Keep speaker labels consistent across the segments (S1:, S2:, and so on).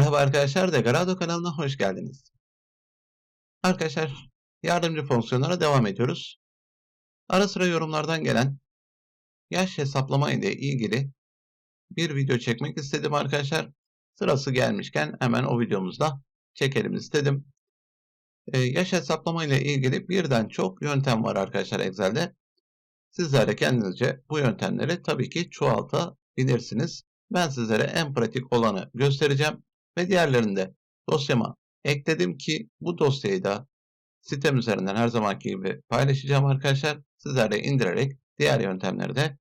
S1: Merhaba arkadaşlar, Degarado kanalına hoş geldiniz. Arkadaşlar, yardımcı fonksiyonlara devam ediyoruz. Ara sıra yorumlardan gelen yaş hesaplama ile ilgili bir video çekmek istedim arkadaşlar. Sırası gelmişken hemen o videomuzda çekelim istedim. Ee, yaş hesaplama ile ilgili birden çok yöntem var arkadaşlar Excel'de. Sizler de kendinizce bu yöntemleri tabii ki çoğaltabilirsiniz. Ben sizlere en pratik olanı göstereceğim ve diğerlerini de dosyama ekledim ki bu dosyayı da sitem üzerinden her zamanki gibi paylaşacağım arkadaşlar. Sizler de indirerek diğer yöntemleri de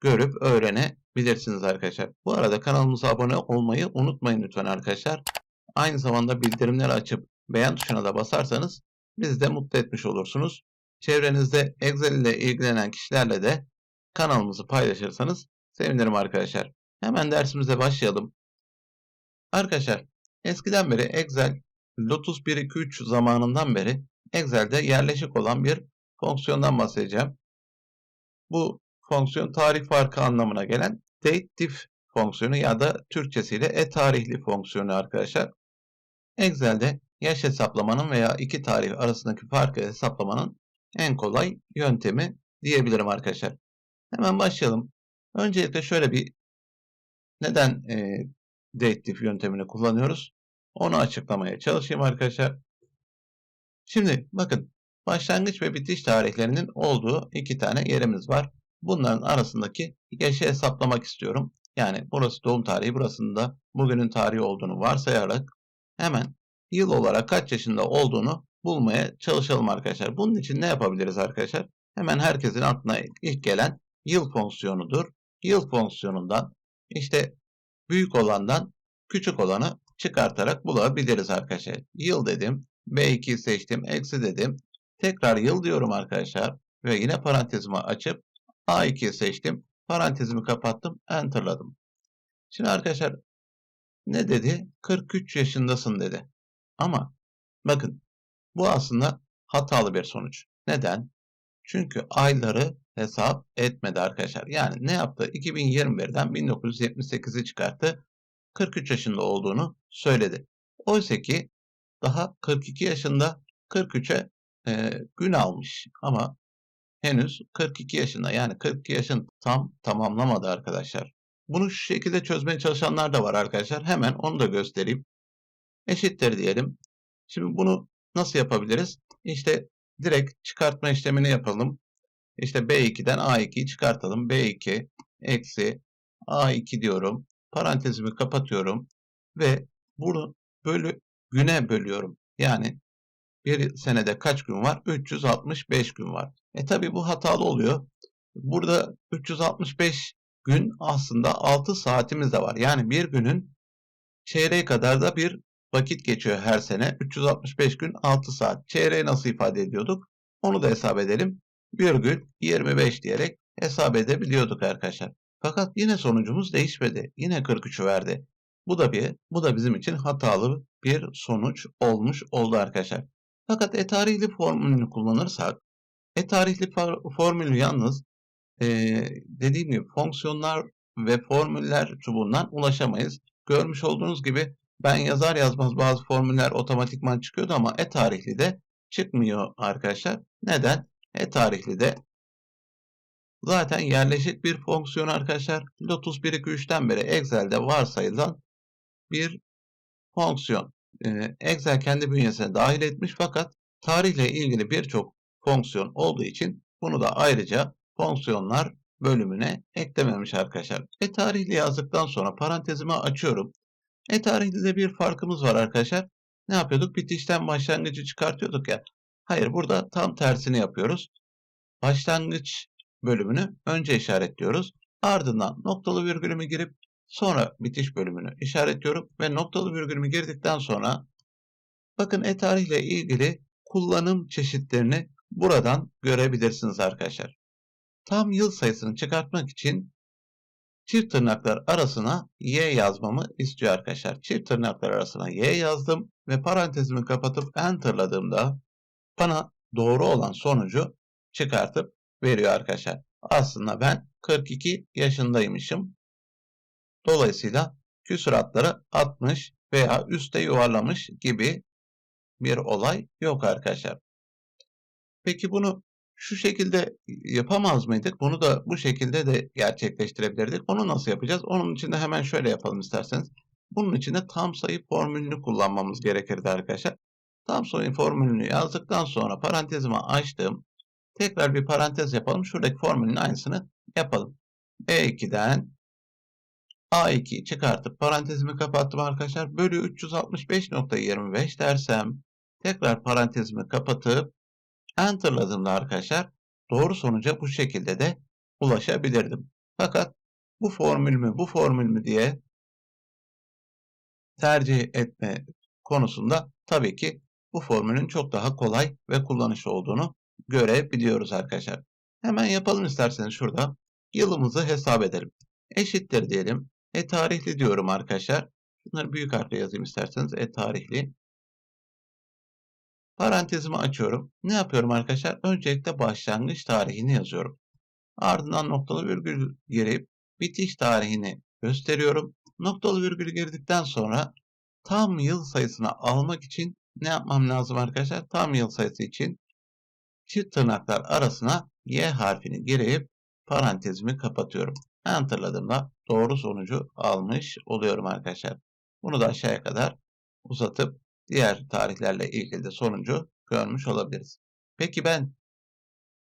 S1: görüp öğrenebilirsiniz arkadaşlar. Bu arada kanalımıza abone olmayı unutmayın lütfen arkadaşlar. Aynı zamanda bildirimleri açıp beğen tuşuna da basarsanız bizi de mutlu etmiş olursunuz. Çevrenizde Excel ile ilgilenen kişilerle de kanalımızı paylaşırsanız sevinirim arkadaşlar. Hemen dersimize başlayalım. Arkadaşlar eskiden beri Excel Lotus 1-2-3 zamanından beri Excel'de yerleşik olan bir fonksiyondan bahsedeceğim. Bu fonksiyon tarih farkı anlamına gelen dateDiff fonksiyonu ya da Türkçesiyle e-tarihli fonksiyonu arkadaşlar. Excel'de yaş hesaplamanın veya iki tarih arasındaki farkı hesaplamanın en kolay yöntemi diyebilirim arkadaşlar. Hemen başlayalım. Öncelikle şöyle bir neden e, dateDiff yöntemini kullanıyoruz? Onu açıklamaya çalışayım arkadaşlar. Şimdi bakın başlangıç ve bitiş tarihlerinin olduğu iki tane yerimiz var. Bunların arasındaki yaşı hesaplamak istiyorum. Yani burası doğum tarihi, burasında bugünün tarihi olduğunu varsayarak hemen yıl olarak kaç yaşında olduğunu bulmaya çalışalım arkadaşlar. Bunun için ne yapabiliriz arkadaşlar? Hemen herkesin aklına ilk gelen yıl fonksiyonudur. Yıl fonksiyonundan işte büyük olandan küçük olanı çıkartarak bulabiliriz arkadaşlar. Yıl dedim. B2 seçtim. Eksi dedim. Tekrar yıl diyorum arkadaşlar. Ve yine parantezimi açıp A2 seçtim. Parantezimi kapattım. Enter'ladım. Şimdi arkadaşlar ne dedi? 43 yaşındasın dedi. Ama bakın bu aslında hatalı bir sonuç. Neden? Çünkü ayları hesap etmedi arkadaşlar. Yani ne yaptı? 2021'den 1978'i çıkarttı. 43 yaşında olduğunu söyledi. Oysa ki daha 42 yaşında 43'e e, gün almış ama henüz 42 yaşında yani 42 yaşın tam tamamlamadı arkadaşlar. Bunu şu şekilde çözmeye çalışanlar da var arkadaşlar. Hemen onu da göstereyim. Eşittir diyelim. Şimdi bunu nasıl yapabiliriz? İşte direkt çıkartma işlemini yapalım. İşte B2'den A2'yi çıkartalım. B2 eksi A2 diyorum. Parantezimi kapatıyorum. Ve bunu bölü güne bölüyorum. Yani bir senede kaç gün var? 365 gün var. E tabi bu hatalı oluyor. Burada 365 gün aslında 6 saatimiz de var. Yani bir günün çeyreği kadar da bir vakit geçiyor her sene. 365 gün 6 saat. Çeyreği nasıl ifade ediyorduk? Onu da hesap edelim. Bir gün 25 diyerek hesap edebiliyorduk arkadaşlar. Fakat yine sonucumuz değişmedi. Yine 43'ü verdi. Bu da bir, bu da bizim için hatalı bir sonuç olmuş oldu arkadaşlar. Fakat e-tarihli formülünü kullanırsak, e-tarihli formülü yalnız e, dediğim gibi fonksiyonlar ve formüller çubuğundan ulaşamayız. Görmüş olduğunuz gibi ben yazar yazmaz bazı formüller otomatikman çıkıyordu ama e-tarihli de çıkmıyor arkadaşlar. Neden? E-tarihli de zaten yerleşik bir fonksiyon arkadaşlar. Lotus 1 2 3'ten beri Excel'de varsayılan bir fonksiyon. Ee, Excel kendi bünyesine dahil etmiş fakat tarihle ilgili birçok fonksiyon olduğu için bunu da ayrıca fonksiyonlar bölümüne eklememiş arkadaşlar. E tarihli yazdıktan sonra parantezimi açıyorum. E tarihli bir farkımız var arkadaşlar. Ne yapıyorduk? Bitişten başlangıcı çıkartıyorduk ya. Hayır burada tam tersini yapıyoruz. Başlangıç bölümünü önce işaretliyoruz. Ardından noktalı virgülümü girip sonra bitiş bölümünü işaretliyorum ve noktalı virgülümü girdikten sonra bakın e-tarihle ilgili kullanım çeşitlerini buradan görebilirsiniz arkadaşlar. Tam yıl sayısını çıkartmak için çift tırnaklar arasına y yazmamı istiyor arkadaşlar. Çift tırnaklar arasına y yazdım ve parantezimi kapatıp enterladığımda bana doğru olan sonucu çıkartıp veriyor arkadaşlar. Aslında ben 42 yaşındaymışım. Dolayısıyla küsuratları 60 veya üste yuvarlamış gibi bir olay yok arkadaşlar. Peki bunu şu şekilde yapamaz mıydık? Bunu da bu şekilde de gerçekleştirebilirdik. Onu nasıl yapacağız? Onun için de hemen şöyle yapalım isterseniz. Bunun için de tam sayı formülünü kullanmamız gerekirdi arkadaşlar. Sayı formülünü yazdıktan sonra parantezimi açtım. Tekrar bir parantez yapalım. Şuradaki formülün aynısını yapalım. B2'den A2'yi çıkartıp parantezimi kapattım arkadaşlar. Bölü 365.25 dersem tekrar parantezimi kapatıp enterladığımda arkadaşlar doğru sonuca bu şekilde de ulaşabilirdim. Fakat bu formül mü bu formül mü diye tercih etme konusunda tabii ki bu formülün çok daha kolay ve kullanışlı olduğunu görebiliyoruz arkadaşlar. Hemen yapalım isterseniz şurada. Yılımızı hesap edelim. Eşittir diyelim. E tarihli diyorum arkadaşlar. Bunları büyük harfle yazayım isterseniz. E tarihli. Parantezimi açıyorum. Ne yapıyorum arkadaşlar? Öncelikle başlangıç tarihini yazıyorum. Ardından noktalı virgül girip bitiş tarihini gösteriyorum. Noktalı virgül girdikten sonra tam yıl sayısını almak için ne yapmam lazım arkadaşlar? Tam yıl sayısı için çift tırnaklar arasına Y harfini girip parantezimi kapatıyorum. Enter'ladığımda doğru sonucu almış oluyorum arkadaşlar. Bunu da aşağıya kadar uzatıp diğer tarihlerle ilgili de sonucu görmüş olabiliriz. Peki ben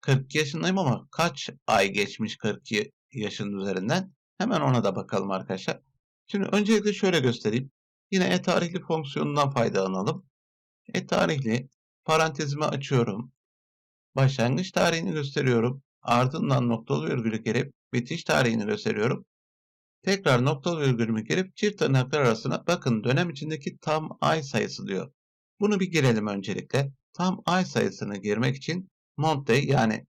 S1: 42 yaşındayım ama kaç ay geçmiş 42 yaşın üzerinden? Hemen ona da bakalım arkadaşlar. Şimdi öncelikle şöyle göstereyim. Yine e-tarihli fonksiyonundan faydalanalım. E-tarihli parantezimi açıyorum. Başlangıç tarihini gösteriyorum. Ardından noktalı virgülü girip bitiş tarihini gösteriyorum. Tekrar noktalı virgülümü girip çift tırnaklar arasına bakın dönem içindeki tam ay sayısı diyor. Bunu bir girelim öncelikle. Tam ay sayısını girmek için month day yani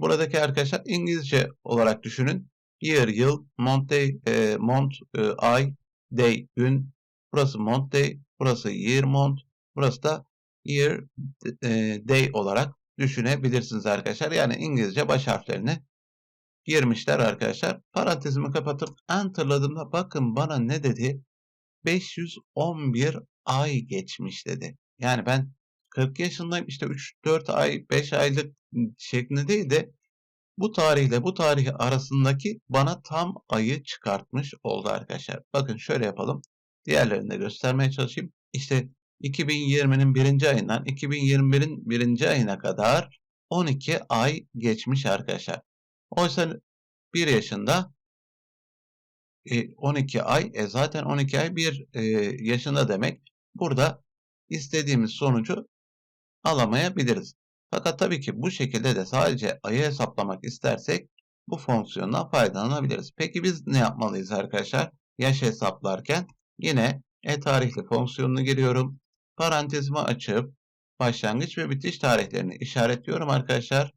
S1: buradaki arkadaşlar İngilizce olarak düşünün. Year, yıl, month day, e, month, e, ay, day, gün. Burası month day, burası year month, burası da year e, day olarak düşünebilirsiniz arkadaşlar. Yani İngilizce baş harflerini girmişler arkadaşlar. Parantezimi kapatıp enterladığımda bakın bana ne dedi? 511 ay geçmiş dedi. Yani ben 40 yaşındayım işte 3-4 ay 5 aylık şeklinde değil de bu tarihle bu tarih arasındaki bana tam ayı çıkartmış oldu arkadaşlar. Bakın şöyle yapalım. Diğerlerini de göstermeye çalışayım. İşte 2020'nin birinci ayından 2021'in birinci ayına kadar 12 ay geçmiş arkadaşlar. Oysa 1 yaşında e, 12 ay e, zaten 12 ay 1 e, yaşında demek. Burada istediğimiz sonucu alamayabiliriz. Fakat tabii ki bu şekilde de sadece ayı hesaplamak istersek bu fonksiyondan faydalanabiliriz. Peki biz ne yapmalıyız arkadaşlar? Yaş hesaplarken yine e-tarihli fonksiyonunu giriyorum. Parantezimi açıp başlangıç ve bitiş tarihlerini işaretliyorum arkadaşlar.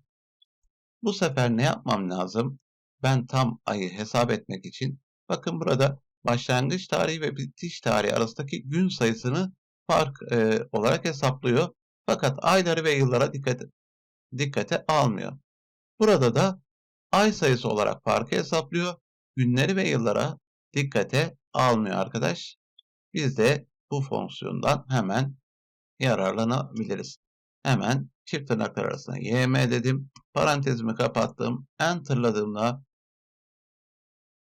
S1: Bu sefer ne yapmam lazım? Ben tam ayı hesap etmek için bakın burada başlangıç tarihi ve bitiş tarihi arasındaki gün sayısını fark e, olarak hesaplıyor. Fakat ayları ve yıllara dikkat, dikkate almıyor. Burada da ay sayısı olarak farkı hesaplıyor. Günleri ve yıllara dikkate almıyor arkadaş. Biz de bu fonksiyondan hemen yararlanabiliriz. Hemen çift tırnaklar arasında ym dedim. Parantezimi kapattım. Enter'ladığımda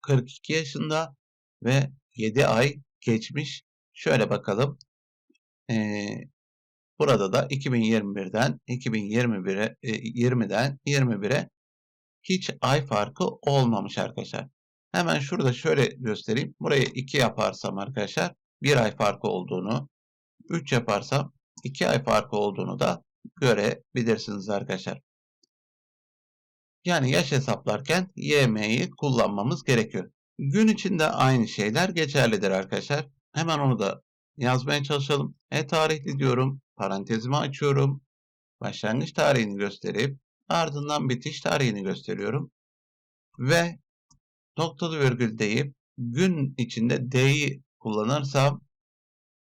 S1: 42 yaşında ve 7 ay geçmiş. Şöyle bakalım. Ee, burada da 2021'den 2021'e 20'den 21'e hiç ay farkı olmamış arkadaşlar. Hemen şurada şöyle göstereyim. Burayı 2 yaparsam arkadaşlar 1 ay farkı olduğunu, 3 yaparsam 2 ay farkı olduğunu da görebilirsiniz arkadaşlar. Yani yaş hesaplarken YM'yi kullanmamız gerekiyor. Gün içinde aynı şeyler geçerlidir arkadaşlar. Hemen onu da yazmaya çalışalım. E tarihli diyorum. Parantezimi açıyorum. Başlangıç tarihini gösterip ardından bitiş tarihini gösteriyorum. Ve noktalı virgül deyip gün içinde D'yi kullanırsam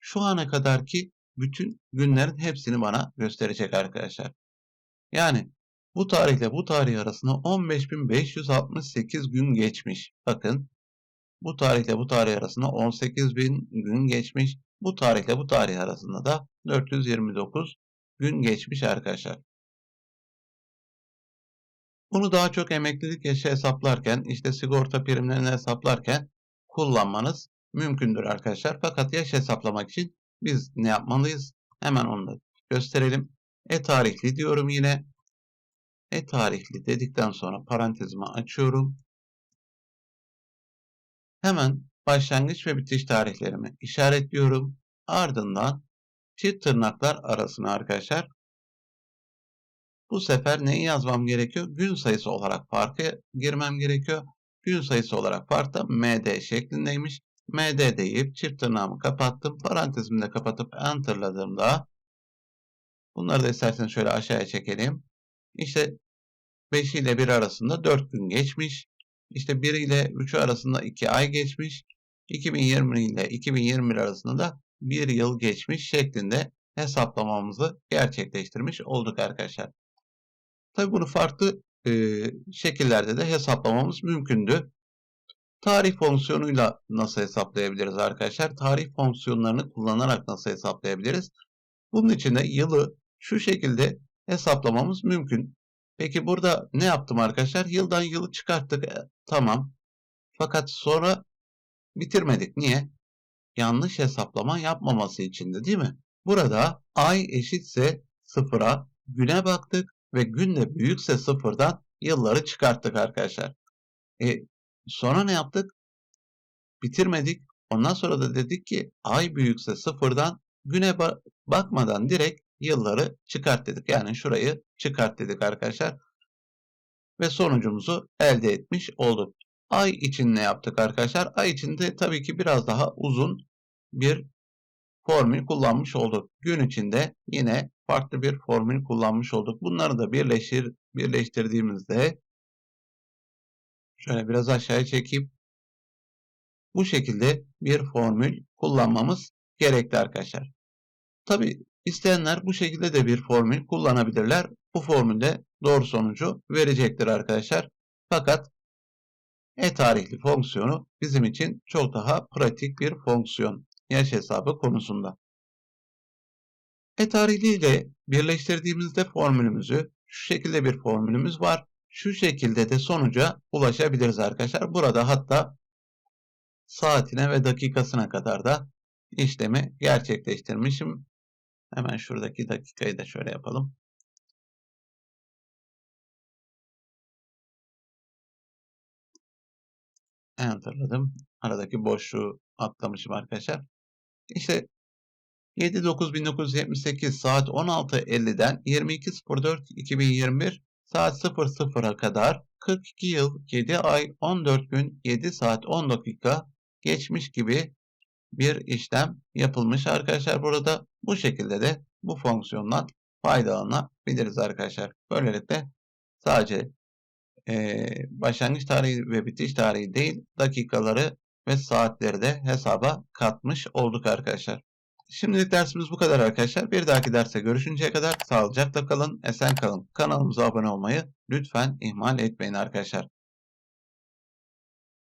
S1: şu ana kadarki bütün günlerin hepsini bana gösterecek arkadaşlar. Yani bu tarihle bu tarih arasında 15.568 gün geçmiş. Bakın bu tarihle bu tarih arasında 18.000 gün geçmiş. Bu tarihle bu tarih arasında da 429 gün geçmiş arkadaşlar. Bunu daha çok emeklilik yaşı hesaplarken, işte sigorta primlerini hesaplarken kullanmanız mümkündür arkadaşlar. Fakat yaş hesaplamak için biz ne yapmalıyız? Hemen onu da gösterelim. E-tarihli diyorum yine. E-tarihli dedikten sonra parantezimi açıyorum. Hemen başlangıç ve bitiş tarihlerimi işaretliyorum. Ardından çift tırnaklar arasına arkadaşlar bu sefer neyi yazmam gerekiyor? Gün sayısı olarak farkı girmem gerekiyor. Gün sayısı olarak farkta MD şeklindeymiş. MD deyip çift tırnağımı kapattım. Parantezimi de kapatıp enterladığımda bunları da isterseniz şöyle aşağıya çekelim. İşte 5 ile 1 arasında 4 gün geçmiş. İşte 1 ile 3 arasında 2 ay geçmiş. 2020 ile 2021 arasında da 1 yıl geçmiş şeklinde hesaplamamızı gerçekleştirmiş olduk arkadaşlar. Tabi bunu farklı e, şekillerde de hesaplamamız mümkündü. Tarih fonksiyonuyla nasıl hesaplayabiliriz arkadaşlar? Tarih fonksiyonlarını kullanarak nasıl hesaplayabiliriz? Bunun için de yılı şu şekilde hesaplamamız mümkün. Peki burada ne yaptım arkadaşlar? Yıldan yılı çıkarttık. E, tamam. Fakat sonra bitirmedik. Niye? Yanlış hesaplama yapmaması için de değil mi? Burada ay eşitse sıfıra güne baktık ve gün de büyükse sıfırdan yılları çıkarttık arkadaşlar. E, sonra ne yaptık? Bitirmedik. Ondan sonra da dedik ki ay büyükse sıfırdan güne ba bakmadan direkt yılları çıkart dedik. Yani şurayı çıkart dedik arkadaşlar. Ve sonucumuzu elde etmiş olduk. Ay için ne yaptık arkadaşlar? Ay için de tabii ki biraz daha uzun bir formül kullanmış olduk. Gün içinde yine farklı bir formül kullanmış olduk. Bunları da birleştir, birleştirdiğimizde şöyle biraz aşağıya çekip bu şekilde bir formül kullanmamız gerekli arkadaşlar. Tabi isteyenler bu şekilde de bir formül kullanabilirler. Bu formülde doğru sonucu verecektir arkadaşlar. Fakat e-tarihli fonksiyonu bizim için çok daha pratik bir fonksiyon yaş hesabı konusunda. E-tarihli ile birleştirdiğimizde formülümüzü şu şekilde bir formülümüz var. Şu şekilde de sonuca ulaşabiliriz arkadaşlar. Burada hatta saatine ve dakikasına kadar da işlemi gerçekleştirmişim. Hemen şuradaki dakikayı da şöyle yapalım. Enter'ladım. Aradaki boşluğu atlamışım arkadaşlar. İşte 7-9-1978 saat 16.50'den 22.04.2021 saat 00'a kadar 42 yıl 7 ay 14 gün 7 saat 10 dakika geçmiş gibi bir işlem yapılmış arkadaşlar. Burada bu şekilde de bu fonksiyondan faydalanabiliriz arkadaşlar. Böylelikle sadece e, başlangıç tarihi ve bitiş tarihi değil dakikaları ve saatleri de hesaba katmış olduk arkadaşlar. Şimdilik dersimiz bu kadar arkadaşlar. Bir dahaki derste görüşünceye kadar sağlıcakla kalın, esen kalın. Kanalımıza abone olmayı lütfen ihmal etmeyin arkadaşlar.